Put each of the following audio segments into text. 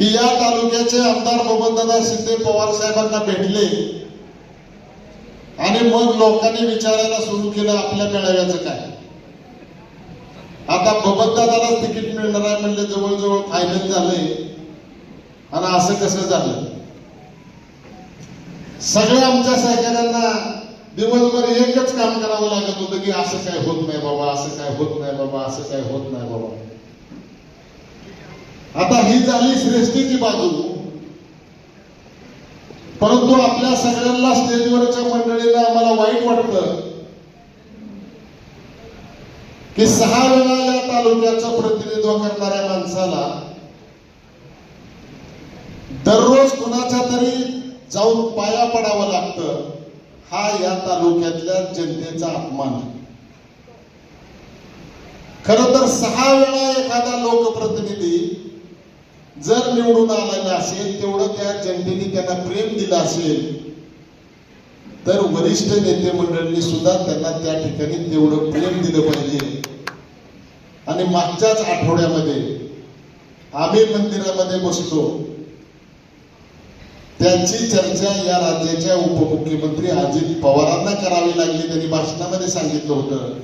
की या तालुक्याचे आमदार बबनदादा शिंदे पवार साहेबांना भेटले. आणि मग लोकांनी विचारायला सुरू केलं आपल्या मेळाव्याचं काय. आता बबनदादाला तिकीट मिळणार आहे म्हणजे जवळजवळ फायनल झालंय. आणि असं कसं झालं? सगळ्या आमच्या सहकाऱ्यांना दिवसभर एकच काम करावं लागत होतं की असं काय होत नाही बाबा असं काय होत नाही बाबा असं काय होत नाही बाबा. आता ही झाली श्रेष्ठीची बाजू. परंतु आपल्या सगळ्यांना स्टेजवरच्या मंडळीला आम्हाला वाईट वाटत की सहा वेळा या तालुक्याचं प्रतिनिधित्व करणाऱ्या माणसाला दररोज कुणाच्या तरी जाऊन पाया पडावं लागतं हा या तालुक्यातल्या जनतेचा अपमान आहे. खर तर सहा वेळा एखादा लोकप्रतिनिधी जर निवडून आलेला असेल तेवढं त्या जनतेने त्यांना प्रेम दिलं असेल तर वरिष्ठ नेते मंडळींनी सुद्धा त्यांना त्या ठिकाणी तेवढं प्रेम दिलं पाहिजे. आणि मागच्याच आठवड्यामध्ये आम्ही मंदिरामध्ये बसतो त्यांची चर्चा या राज्याच्या उपमुख्यमंत्री अजित पवारांना करावी लागली त्यांनी भाषणामध्ये सांगितलं होतं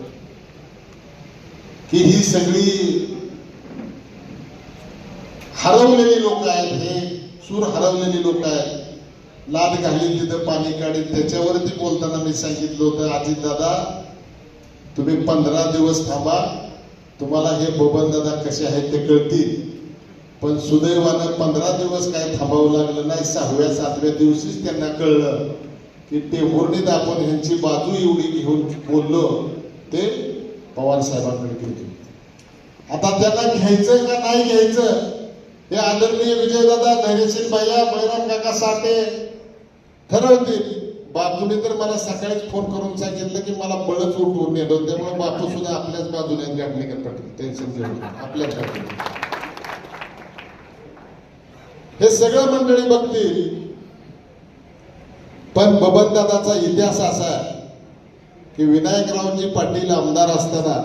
की ही सगळी हरवलेली लोक आहेत हे. सूर हरवलेली लोक आहेत. लाद घालील तिथं पाणी काढील त्याच्यावरती बोलताना मी सांगितलं होतं अजित दादा तुम्ही पंधरा दिवस थांबा. तुम्हाला हे बबन दादा कसे आहेत ते कळतील. पण सुदैवानं पंधरा दिवस काय थांबावं लागलं नाही. सहाव्या सातव्या दिवशीच त्यांना कळलं की टेंभुर्णीत आपण ह्यांची बाजू एवढी घेऊन बोललो ते पवार साहेबांकडे गेले. आता त्यांना घ्यायचं का नाही घ्यायचं? हे आदरणीय विजयदादा धैर्यशील भैया बैराम काका साठे ठरवतील बापूने तर मला सकाळीच फोन करून सांगितलं की मला बळच उठवून नेलं त्यामुळे बापू सुद्धा आपल्याच बाजूने गाठणेकर पाटील टेन्शन घेऊ नका. आपल्याच हे सगळं मंडळी बघतील. पण बबनदादाचा इतिहास असा आहे की विनायकरावजी पाटील आमदार असताना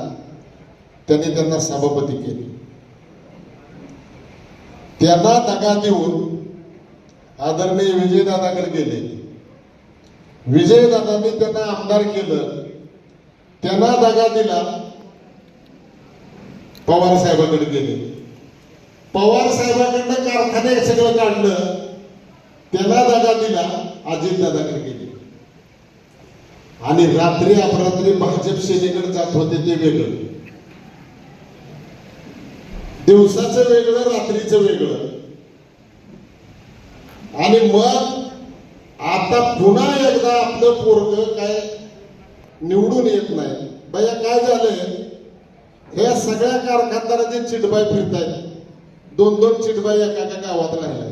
त्यांनी त्यांना सभापती केले. त्यांना दगा देऊन आदरणीय विजयदादाकडे गेले. विजयदादांनी त्यांना आमदार केलं. त्यांना दगा दिला. पवार साहेबांकडे गेले. पवार साहेबांकडनं कारखाने सगळं काढलं. त्याला दगा दिला. अजितदादाकडे गेले. आणि रात्री अपरात्री भाजप सेनेकडे जात होते ते वेगळं. दिवसाचं वेगळं रात्रीचं वेगळं. आणि मग आता पुन्हा एकदा आपलं पोरग काय निवडून येत नाही. बया काय झालंय? हे सगळ्या कारखानदाराचे चिटबाई फिरतायत दोन दोन चिटबाई एका एका गावात राहिल्या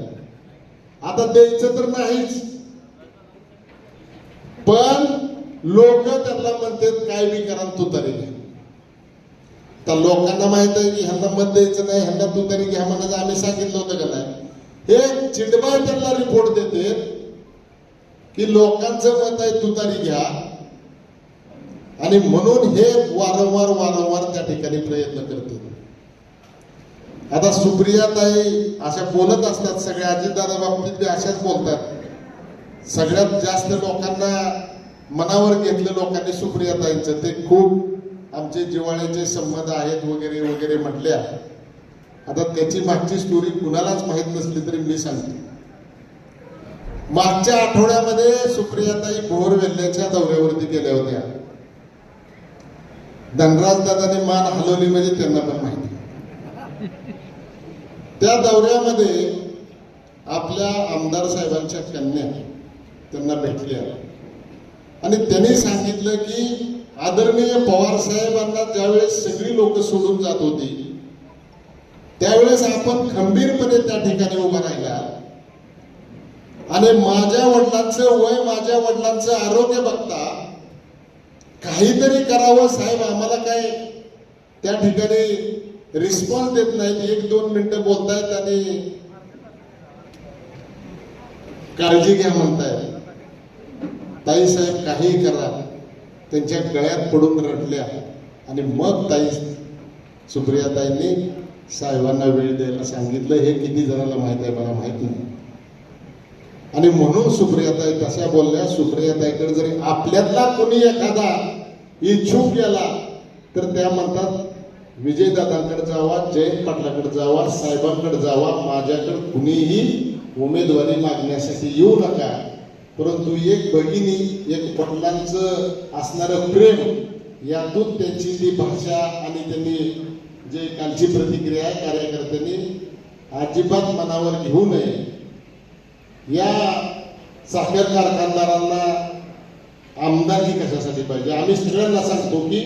आता द्यायचं तर नाहीच. पण लोक त्यांना म्हणतात काय मी करा तू तरी तर लोकांना माहीत आहे की ह्यांना मत द्यायचं नाही ह्यांना तू तरी घ्या म्हणायचं आम्ही सांगितलं होतं का नाही? हे चिडबाय त्यांना रिपोर्ट देते की लोकांचं मत आहे तू तरी घ्या. आणि म्हणून हे वारंवार वारंवार त्या ठिकाणी प्रयत्न करते. आता सुप्रियाताई अशा बोलत असतात सगळ्या अजितदादा बाबतीत बी अशाच बोलतात. सगळ्यात जास्त लोकांना मनावर घेतलं लोकांनी सुप्रियाताईंचं ते खूप आमचे जिवाळ्याचे संबंध आहेत वगैरे वगैरे म्हटल्या आता त्याची मागची स्टोरी कुणालाच माहीत नसली तरी मी सांगते. मागच्या आठवड्यामध्ये सुप्रियाताई भोर वेल्ल्याच्या दौऱ्यावरती गेल्या होत्या. धनराज दादाने मान हलवली म्हणजे त्यांना पण माहिती. त्या दौऱ्यामध्ये आपल्या आमदार साहेबांच्या कन्या त्यांना भेटल्या. आणि त्यांनी सांगितलं की आदरणीय पवार साहेबांना ज्यावेळेस सगळी लोक सोडून जात होती त्यावेळेस आपण खंबीरपणे त्या ठिकाणी उभा राहिला. आणि माझ्या वडिलांचं वय माझ्या वडिलांचं आरोग्य बघता काहीतरी करावं साहेब आम्हाला काय त्या ठिकाणी रिस्पॉन्स देत नाहीत. एक दोन मिनिटं बोलतायत आणि काळजी घ्या म्हणतायत. ताई साहेब काही करा. त्यांच्या गळ्यात पडून रडल्या. आणि मग ताई सुप्रियाताईंनी साहेबांना वेळ द्यायला सांगितलं हे किती जणांना माहीत आहे मला माहीत नाही. आणि म्हणून सुप्रियाताई तशा बोलल्या सुप्रियाताईकडे जरी आपल्यातला कोणी एखादा इच्छुक गेला तर त्या म्हणतात विजयदादांकडे जावा जयंत पाटलाकडे जावा साहेबांकडे जावा माझ्याकडे कुणीही उमेदवारी मागण्यासाठी येऊ नका. परंतु एक भगिनी एक वडिलांचं असणारं प्रेम यातून त्यांची ती भाषा आणि त्यांनी जे कालची प्रतिक्रिया आहे कार्यकर्त्यांनी अजिबात मनावर घेऊ नये. या साखर कारखानदारांना आमदारकी कशासाठी पाहिजे? आम्ही सगळ्यांना सांगतो की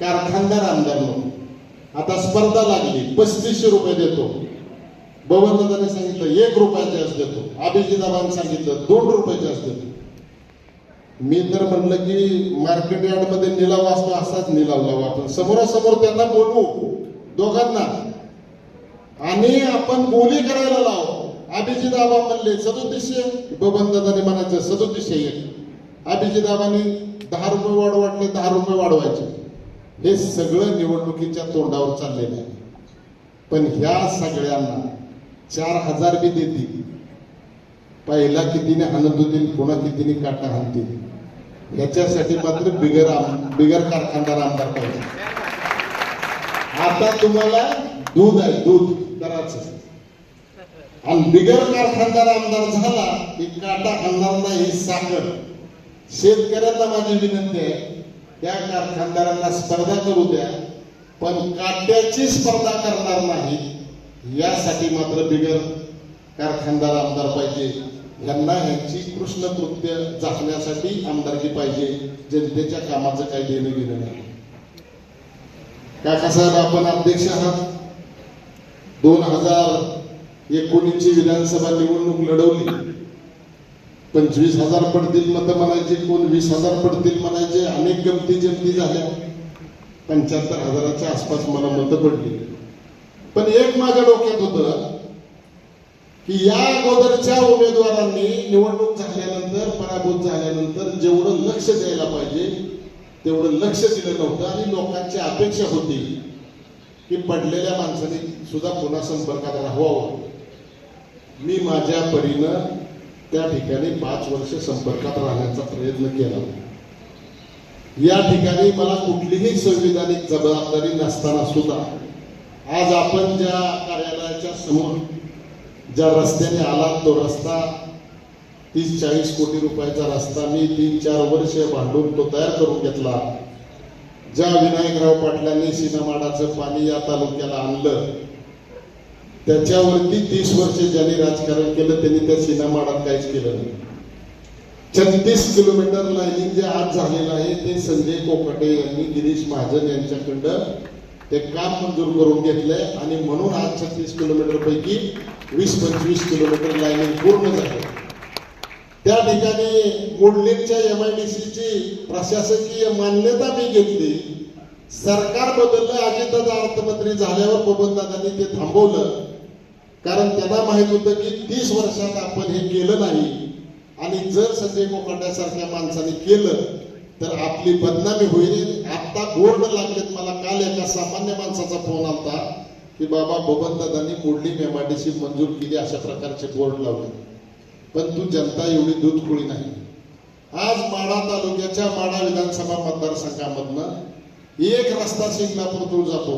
कारखानदार आमदार म्हणून. आता स्पर्धा लागली पस्तीसशे रुपये देतो. बबनदादाने सांगितलं एक रुपयाचे जास्त देतो. अभिजिताबाने सांगितलं दोन रुपयाचे जास्त देतो. मी तर म्हणलं की मार्केट यार्डमध्ये निलाव असतो असाच निलाव लावा आपण. समोरासमोर त्यांना बोलवू. दोघांना. आणि आपण बोली करायला लाव. अभिजित आबा म्हणले सदोतीसशे. बबन दादाने म्हणायचं सदोतीसशे एक. अभिजित आबाने दहा रुपये वाढ वाटले दहा रुपये वाढवायचे. हे सगळं निवडणुकीच्या तोंडावर चाललेलं आहे. पण ह्या सगळ्यांना चार हजार बी देतील पहिला कितीने आणत होतील पुन्हा कितीने काटा आणतील याच्यासाठी मात्र बिगर आम बिगर कारखानदार आमदार पाहिजे. आता तुम्हाला दूध आहे दूध दराच आणि बिगर कारखानदार आमदार झाला की काटा आणणार नाही साखर. शेतकऱ्यांना माझी विनंती आहे त्या कारखानदारांना स्पर्धा करू द्या पण काट्याची स्पर्धा करणार नाही यासाठी मात्र बिगर कारखानदार आमदार पाहिजे. यांना ह्यांची कृष्ण कृत्य जाखण्यासाठी आमदारकी पाहिजे. जनतेच्या कामाचं काही देणं गेलं नाही. काकासाहेब आपण अध्यक्ष आहात. दोन हजार एकोणीसची विधानसभा निवडणूक लढवली. पंचवीस हजार पडतील मतं म्हणायचे कोण वीस हजार पडतील म्हणायचे. अनेक गमती जमती झाल्या. पंच्याहत्तर हजाराच्या आसपास मला मतं पडली. पण एक माझ्या डोक्यात होत की या अगोदरच्या उमेदवारांनी निवडणूक झाल्यानंतर पराभूत झाल्यानंतर जेवढं लक्ष द्यायला पाहिजे तेवढं लक्ष दिलं नव्हतं आणि लोकांची अपेक्षा होती की पडलेल्या माणसाने सुद्धा पुन्हा संपर्कात राहावं. मी माझ्या परीनं त्या ठिकाणी पाच वर्ष संपर्कात राहण्याचा प्रयत्न केला. या ठिकाणी मला कुठलीही संविधानिक जबाबदारी नसताना सुद्धा आज आपण ज्या कार्यालयाच्या समोर ज्या रस्त्याने आला तो रस्ता तीस चाळीस कोटी रुपयाचा रस्ता मी तीन चार वर्ष भांडून तो तयार करून घेतला. ज्या विनायकराव पाटलांनी सीनामाडाचं पाणी या तालुक्याला आणलं त्याच्यावरती तीस वर्ष ज्यांनी राजकारण केलं त्यांनी त्या सीनामाडात काहीच केलं नाही. छत्तीस किलोमीटर लाईनिंग जे आज झालेलं आहे ते संजय कोकटे यांनी गिरीश महाजन यांच्याकडं ते काम मंजूर करून घेतलंय आणि म्हणून आज छत्तीस किलोमीटर पैकी वीस पंचवीस किलोमीटर लाईनिंग पूर्ण झाली. त्या ठिकाणी मुडलिंगच्या एम आय डी सीची प्रशासकीय मान्यता मी घेतली. सरकार बदललं अजितदादा अर्थमंत्री झाल्यावर बबनदादांनी ते थांबवलं. कारण त्यांना माहीत होतं की तीस वर्षात आपण हे केलं नाही. आणि जर संजय कोकाट्यासारख्या माणसाने केलं तर आपली बदनामी होईल. आता गोड लागलेत मला काल एका सामान्य माणसाचा फोन आलता की बाबा बबनदादांनी मोडली मेमाडीशी मंजूर केली अशा प्रकारचे बोर्ड लावले. पण तू जनता एवढी दूधखोळी नाही. आज माडा तालुक्याच्या माडा विधानसभा मतदारसंघामधनं एक रस्ता शिंगणापूर जातो.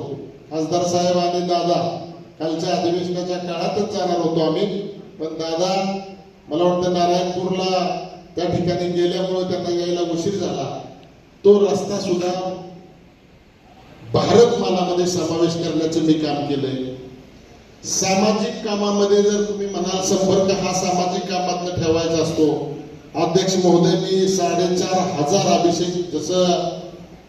खासदार साहेब आणि दादा कालच्या अधिवेशनाच्या काळातच जाणार होतो आम्ही. पण दादा मला वाटतं नारायणपूरला त्या ठिकाणी गेल्यामुळे त्यांना यायला उशीर झाला. तो रस्ता सुद्धा भारत मालामध्ये समावेश करण्याचं मी काम केलंय. सामाजिक कामामध्ये जर तुम्ही म्हणाल संपर्क हा सामाजिक कामात ठेवायचा असतो. अध्यक्ष महोदय मी साडेचार हजार अभिषेक जसं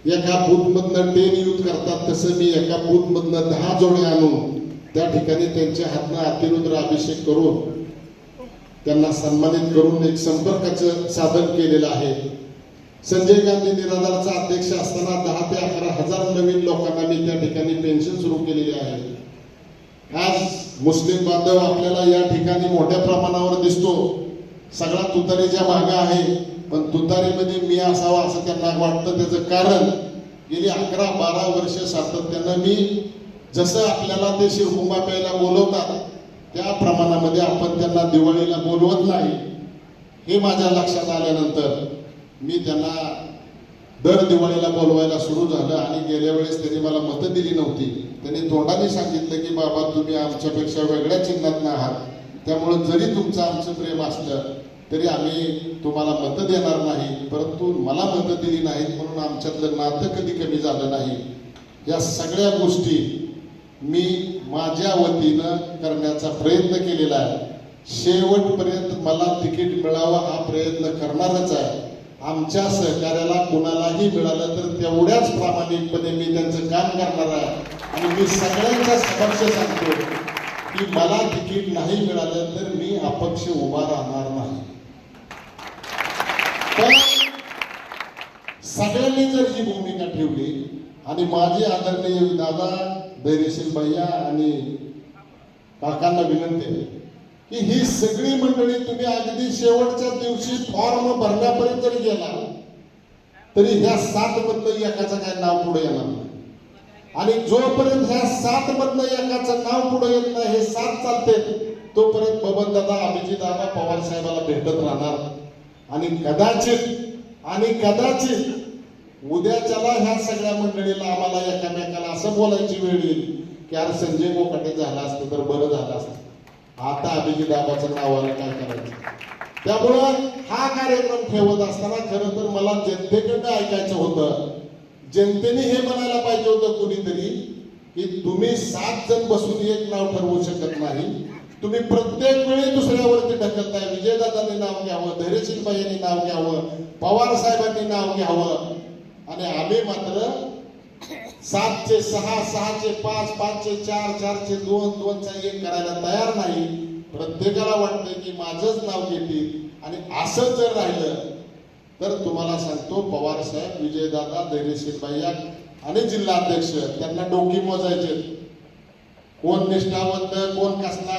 एका बूथमधनं टेन यूथ करतात तसं मी एका बूथमधनं दहा जोडे आणून त्या ठिकाणी त्यांच्या हातनं अतिरुद्र अभिषेक करून त्यांना सन्मानित करून एक संपर्काचं साधन केलेलं आहे. संजय गांधी निराधारचा अध्यक्ष असताना दहा ते अकरा हजार नवीन लोकांना मी त्या ठिकाणी पेन्शन सुरू केलेली आहे. आज मुस्लिम बांधव आपल्याला या ठिकाणी मोठ्या प्रमाणावर दिसतो. सगळा तुतारीच्या मागे आहे पण तुतारीमध्ये मी असावा असं त्यांना वाटतं. त्याचं कारण गेली अकरा बारा वर्ष सातत्यानं मी जसं आपल्याला ते शिवकुंभा प्यायला बोलवतात त्या प्रमाणामध्ये आपण त्यांना दिवाळीला बोलवत नाही. हे माझ्या लक्षात आल्यानंतर मी त्यांना दर दिवाळीला बोलवायला सुरू झालं आणि गेल्या वेळेस त्यांनी मला मतं दिली नव्हती. त्यांनी तोंडाने सांगितलं की बाबा तुम्ही आमच्यापेक्षा वेगळ्या चिन्हात आहात. त्यामुळं जरी तुमचं आमचं प्रेम असलं तरी आम्ही तुम्हाला मतं देणार नाही. परंतु मला मतं दिली नाहीत म्हणून आमच्यातलं नातं कधी कमी झालं नाही. या सगळ्या गोष्टी मी माझ्या वतीनं करण्याचा प्रयत्न केलेला आहे. शेवटपर्यंत मला तिकीट मिळावं हा प्रयत्न करणारच आहे. आमच्या सहकार्याला कुणालाही मिळालं तर तेवढ्याच प्रामाणिकपणे मी त्यांचं काम करणार आहे. आणि मी सगळ्यांच्या समक्ष सांगतो की मला तिकीट नाही मिळालं तर मी अपक्ष उभा राहणार नाही. पण सगळ्यांनी जर ही भूमिका ठेवली आणि माझी आदरणीय दादा धैर्यशील भैया आणि काकांना विनंती आहे की ही सगळी मंडळी तुम्ही अगदी शेवटच्या दिवशी फॉर्म भरण्यापर्यंत जरी गेला. तरी ह्या सात मधलं एकाचं काय नाव पुढे येणार नाही. आणि जोपर्यंत ह्या सात मधलं एकाचं नाव पुढे येत नाही हे सात चालते तोपर्यंत बबन दादा अभिजित दादा पवार साहेबाला भेटत राहणार. आणि कदाचित आणि कदाचित उद्याच्याला ह्या सगळ्या मंडळीला आम्हाला एकामेकाला असं बोलायची वेळ येईल की अरे संजय गोकाटे झाला असतं तर बरं झालं असतं. आता अभिजित दाबाचं नावाला काय करायचं? त्यामुळं हा कार्यक्रम ठेवत असताना खरं तर मला जनतेकडनं ऐकायचं होतं. जनतेने हे म्हणायला पाहिजे होतं कुणीतरी की तुम्ही सात जण बसून एक नाव ठरवू शकत नाही. तुम्ही प्रत्येक वेळी दुसऱ्यावरती ढकलताय. विजयदादांनी नाव घ्यावं धैर्यशील यांनी नाव घ्यावं पवार साहेबांनी नाव घ्यावं. आणि आम्ही मात्र सातचे सहा सहाचे पाच पाचचे चार चारचे दोन दोनचा एक करायला तयार नाही. प्रत्येकाला वाटतं की माझंच नाव घेतील. आणि असं जर राहिलं तर तुम्हाला सांगतो पवार साहेब विजयदादा धैर्यशील भैया आणि जिल्हाध्यक्ष त्यांना डोकी मोजायचे. कोण निष्ठावंत कोण कसला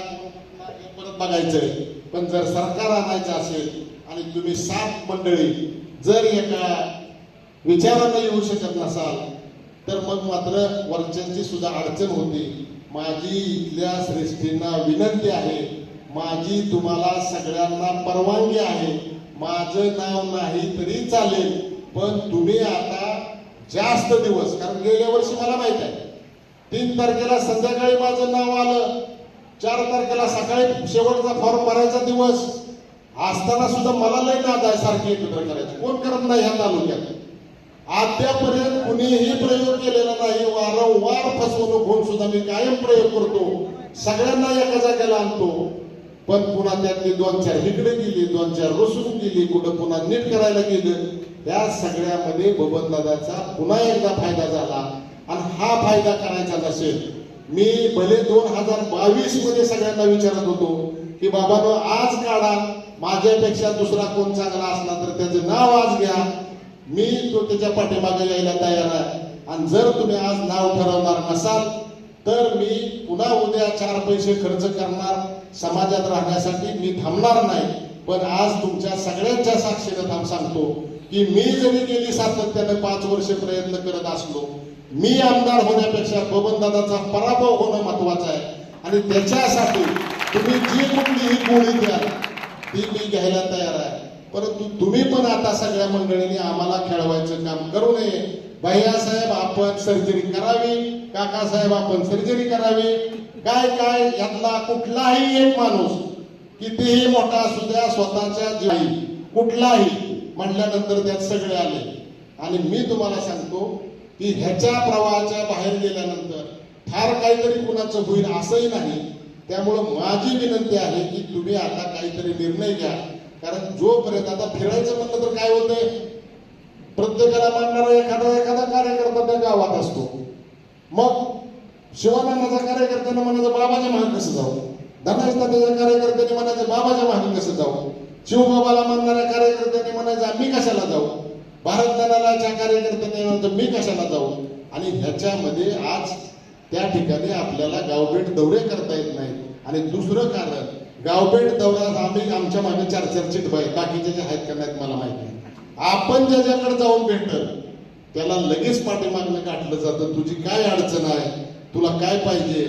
परत बघायचंय. पण जर सरकार आणायचं असेल आणि तुम्ही सात मंडळी जर एका विचारानं येऊ शकत नसाल तर मग मात्र वरच्यांची सुद्धा अडचण होती. माझी इथल्या श्रेष्ठींना विनंती आहे माझी तुम्हाला सगळ्यांना परवानगी आहे. माझं नाव नाही तरी चालेल पण तुम्ही आता जास्त दिवस कारण गेल्या वर्षी मला माहीत आहे तीन तारखेला संध्याकाळी माझं नाव आलं चार तारखेला सकाळी शेवटचा फॉर्म भरायचा दिवस. असताना सुद्धा मला लय नाद आहे सारखी एकत्र करायची. कोण करत नाही ह्या तालुक्यात? अद्यापर्यंत कुणीही प्रयोग केलेला नाही. वारंवार फसवणूक होऊन सुद्धा मी कायम प्रयोग करतो. सगळ्यांना एका जागेला आणतो. पण पुन्हा त्यातली दोन चार इकडे गेली दोन चार रुसून गेली कुठं पुन्हा नीट करायला गेलं. त्या सगळ्यामध्ये बबनदादाचा पुन्हा एकदा फायदा झाला. आणि हा फायदा करायचा नसेल मी भले दोन हजार बावीसमध्ये सगळ्यांना विचारत होतो की बाबा आज काढा. माझ्यापेक्षा दुसरा कोण चांगला असला तर त्याचं नाव आज घ्या. मी तो त्याच्या पाठीमागे यायला तयार आहे. आणि जर तुम्ही आज नाव ठरवणार नसाल तर मी पुन्हा उद्या चार पैसे खर्च करणार समाजात राहण्यासाठी मी थांबणार नाही. पण आज तुमच्या सगळ्यांच्या साक्षीने थांब सांगतो की मी जरी गेली सातत्याने पाच वर्ष प्रयत्न करत असलो मी आमदार होण्यापेक्षा बबनदादाचा पराभव होणं महत्वाचं आहे. आणि त्याच्यासाठी तुम्ही जी कुठलीही गोळी द्या ती मी घ्यायला तयार आहे. परंतु तुम्ही पण आता सगळ्या मंडळींनी आम्हाला खेळवायचं काम करू नये. भैयासाहेब आपण सर्जरी करावी. काकासाहेब आपण सर्जरी करावी. काय काय यातला कुठलाही एक माणूस कितीही मोठा असू द्या स्वतःच्या जीवी कुठलाही म्हटल्यानंतर त्यात सगळे आले. आणि मी तुम्हाला सांगतो की ह्याच्या प्रवाहाच्या बाहेर गेल्यानंतर फार काहीतरी कुणाचं होईल असंही नाही. त्यामुळं माझी विनंती आहे की तुम्ही आता काहीतरी निर्णय घ्या. कारण जोपर्यंत आता फिरायचं म्हणलं तर काय होतंय? प्रत्येकाला मांडणारा एखादा एखादा कार्यकर्ता त्या गावात असतो. मग शिवानंदाचा कार्यकर्त्यानं म्हणायचं बाबाच्या महाग कसं जाऊ? धनाज तात्याच्या कार्यकर्त्याने म्हणायचं बाबाच्या महाग कसं जाऊ? शिवबाबाला मानणाऱ्या कार्यकर्त्याने म्हणायचं आम्ही कशाला जाऊ? भारत दलालाच्या कार्यकर्त्याने म्हणायचं मी कशाला जाऊ? आणि ह्याच्यामध्ये आज त्या ठिकाणी आपल्याला गावभेट दौरे करता येत नाही आणि दुसरं कारण गावभेट दौरा आम्ही आमच्या मागे चार चर्चित चिटबाई बाकीचे जे आहेत का मला माहिती नाही. आपण ज्याच्याकडे जाऊन भेटत त्याला लगेच पाठीमागणं काढलं जातं. तुझी काय अडचण आहे? तुला काय पाहिजे?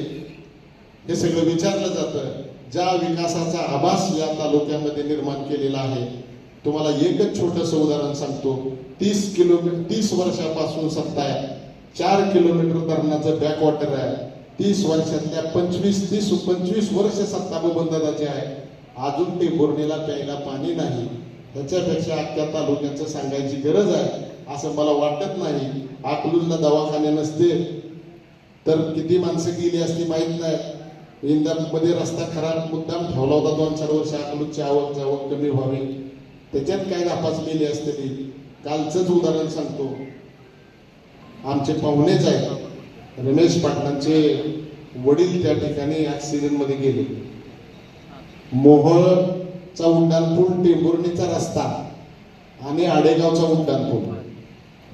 हे सगळं विचारलं जातं. ज्या विकासाचा आभास या तालुक्यामध्ये निर्माण केलेला आहे तुम्हाला एकच छोटस उदाहरण सांगतो. तीस किलोमीटर तीस वर्षापासून सत्ता आहे. चार किलोमीटर धरणाचं बॅकवॉटर आहे. तीस वर्षातल्या पंचवीस तीस पंचवीस वर्ष सत्ता बंधनाची आहे. अजून ते बोरणीला प्यायला पाणी नाही. त्याच्यापेक्षा अख्ख्या तालुक्याचं सांगायची गरज आहे असं मला वाटत नाही. अकलूजला दवाखाने नसते तर किती माणसं गेली असती माहीत नाही. इंदामध्ये रस्ता खराब मुद्दाम ठेवला होता दोन चार वर्ष अकलूजची आवक जावक कमी व्हावी. त्याच्यात काय नापासलेली असते ती कालचंच उदाहरण सांगतो. आमचे पाहुणेच आहेत. रमेश पाटलांचे वडील त्या ठिकाणी ऍक्सिडेंटमध्ये गेले. मोहळचा उड्डाणपूल टेंभुर्णीचा रस्ता आणि आडेगावचा उड्डाणपूल.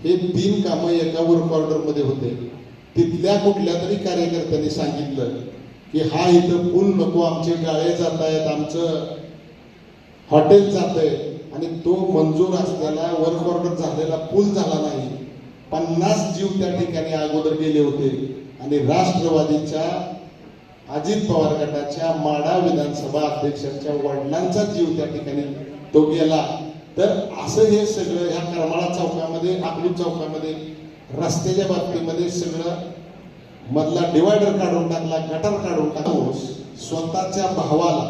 हे तीन कामं एका वर्क ऑर्डरमध्ये होते. तिथल्या कुठल्या तरी कार्यकर्त्यांनी सांगितलं की हा इथं पूल नको आमचे गाळे जात आहेत आमचं हॉटेल जात आहे आणि तो मंजूर असलेला वर्क ऑर्डर झालेला पूल झाला नाही. पन्नास जीव त्या ठिकाणी अगोदर गेले होते. आणि राष्ट्रवादीच्या अजित पवार गटाच्या माडा विधानसभा अध्यक्षांच्या वडिलांचा जीव त्या ठिकाणी तो गेला. तर असं हे सगळं ह्या करमाळा चौकामध्ये आपली चौकामध्ये रस्त्याच्या बाबतीमध्ये सगळं मधला डिवायडर काढून टाकला गटर काढून टाकला स्वतःच्या भावाला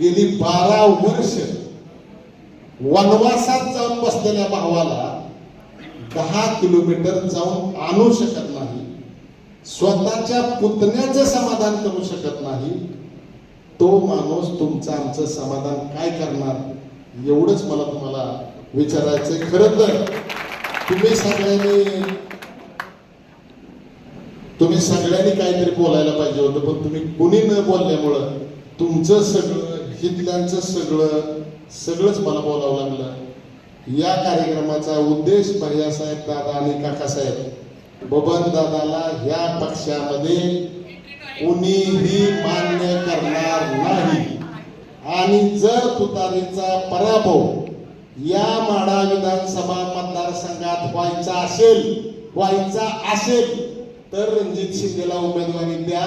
गेली बारा वर्ष वनवासात जाऊन बसलेल्या भावाला दहा किलोमीटर जाऊन आणू शकत नाही. स्वतःच्या पुतण्याचं समाधान करू शकत नाही. तो माणूस तुमचं आमचं समाधान काय करणार? एवढंच मला तुम्हाला विचारायचंय. खरं तर तुम्ही सगळ्यांनी तुम्ही सगळ्यांनी काहीतरी बोलायला पाहिजे होतं पण तुम्ही कुणी न बोलल्यामुळं तुमचं सगळं हितल्यांचं सगळं सगळंच मला बोलावं लागलं. या कार्यक्रमाचा उद्देश भैयासाहेब दादा आणि काकासाहेब बबन दादाला ह्या पक्षामध्ये कुणीही मान्य करणार नाही. आणि जर तुतारीचा पराभव या माडा विधानसभा मतदारसंघात व्हायचा असेल व्हायचा असेल तर रणजित शिंदेला उमेदवारी द्या.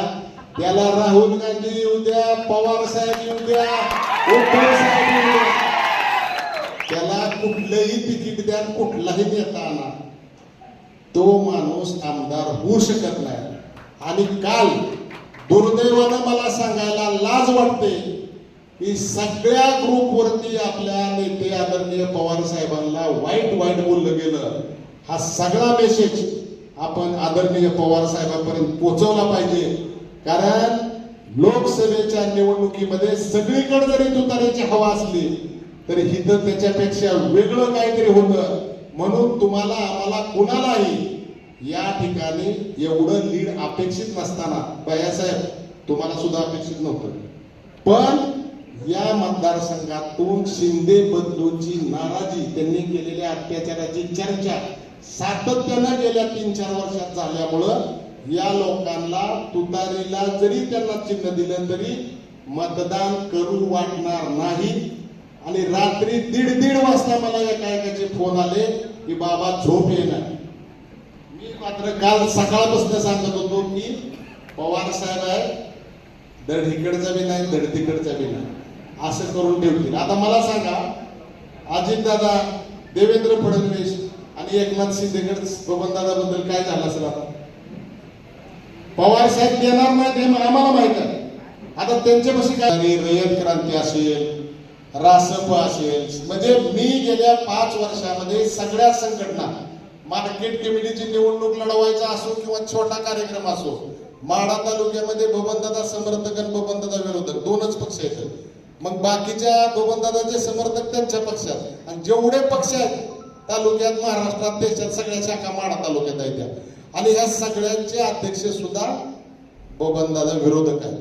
त्याला राहुल गांधी येऊ द्या पवार साहेब येऊ द्या उद्धव साहेब येऊ द्या. कुठलंही तिकीट द्या कुठलाही नेता आणा तो माणूस आमदार होऊ शकत नाही. आणि काल दुर्दैवानं मला सांगायला लाज वाटते की सगळ्या ग्रुपवरती आपल्या नेते आदरणीय पवार साहेबांना वाईट वाईट बोललं गेलं. हा सगळा मेसेज आपण आदरणीय पवार साहेबांपर्यंत पोहोचवला पाहिजे. कारण लोकसभेच्या निवडणुकीमध्ये सगळीकडे जरी तुतारीची हवा असली तर हिथं त्याच्यापेक्षा वेगळं काहीतरी होतं. म्हणून तुम्हाला आम्हाला कुणालाही या ठिकाणी एवढं लीड अपेक्षित नसताना भैयासाहेब तुम्हाला सुद्धा अपेक्षित नव्हतं. पण या मतदारसंघातून शिंदे बदलूची नाराजी त्यांनी केलेल्या अत्याचाराची चर्चा सातत्यानं गेल्या तीन चार वर्षात झाल्यामुळं या लोकांना तुतारीला जरी त्यांना चिन्ह दिलं तरी मतदान करू वाटणार नाही. आणि रात्री दीड दीड वाजता मला या एकाचे फोन आले की बाबा झोप येणार. मी मात्र काल सकाळपासून सांगत होतो की पवार साहेब आहे धड इकडचा बी नाही धड तिकडचा बी नाही. असं करून ठेवतील. आता मला सांगा अजितदादा देवेंद्र फडणवीस आणि एकनाथ शिंदेगड बबनदादा बद्दल काय झालं असेल आता? पवार साहेब देणार नाहीत हे आम्हाला माहीत आहे. आता त्यांच्यापाशी काय रयत क्रांती असेल रासप असेल. म्हणजे मी गेल्या पाच वर्षामध्ये सगळ्या संघटना मार्केट कमिटीची निवडणूक लढवायचा असो किंवा छोटा कार्यक्रम असो माडा तालुक्यामध्ये बबनदादा समर्थक आणि बबनदादा विरोधक दोनच पक्ष आहेत. मग बाकीच्या बबनदादाचे समर्थक त्यांच्या पक्षात. आणि जेवढे पक्ष आहेत तालुक्यात महाराष्ट्रात देशात सगळ्या शाखा माडा तालुक्यात आहेत त्या. आणि ह्या सगळ्यांचे अध्यक्ष सुद्धा बबनदादा विरोधक आहेत.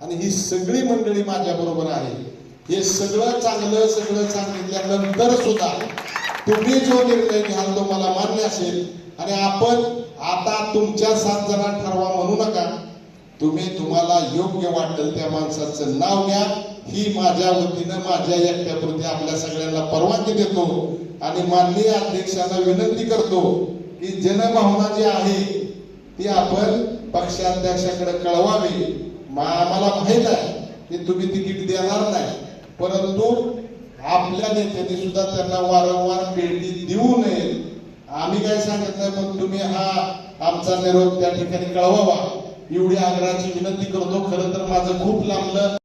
आणि ही सगळी मंडळी माझ्या बरोबर आहे. हे सगळं चांगलं सगळं सांगितल्यानंतर सुद्धा तुम्ही जो निर्णय घ्याल तो मला मान्य असेल आणि आपण आता तुमच्या सात जणात ठरवा म्हणू नका. तुम्ही तुम्हाला योग्य वाटेल त्या माणसाचं नाव घ्या. ही माझ्या वतीनं माझ्या एकट्यापुरती आपल्या सगळ्यांना परवानगी देतो. आणि माननीय अध्यक्षांना विनंती करतो की जनभावना जी आहे ती आपण पक्षाध्यक्षाकडे कळवावे. मा- आम्हाला माहीत आहे की तुम्ही तिकीट देणार नाही. परंतु आपल्या नेत्यांनी सुद्धा त्यांना वारंवार भेटी देऊ नये. आम्ही काय सांगत नाही पण तुम्ही हा आमचा निरोप त्या ठिकाणी कळवावा. एवढी आग्रहाची विनंती करतो. खरं तर माझं खूप लांबलं.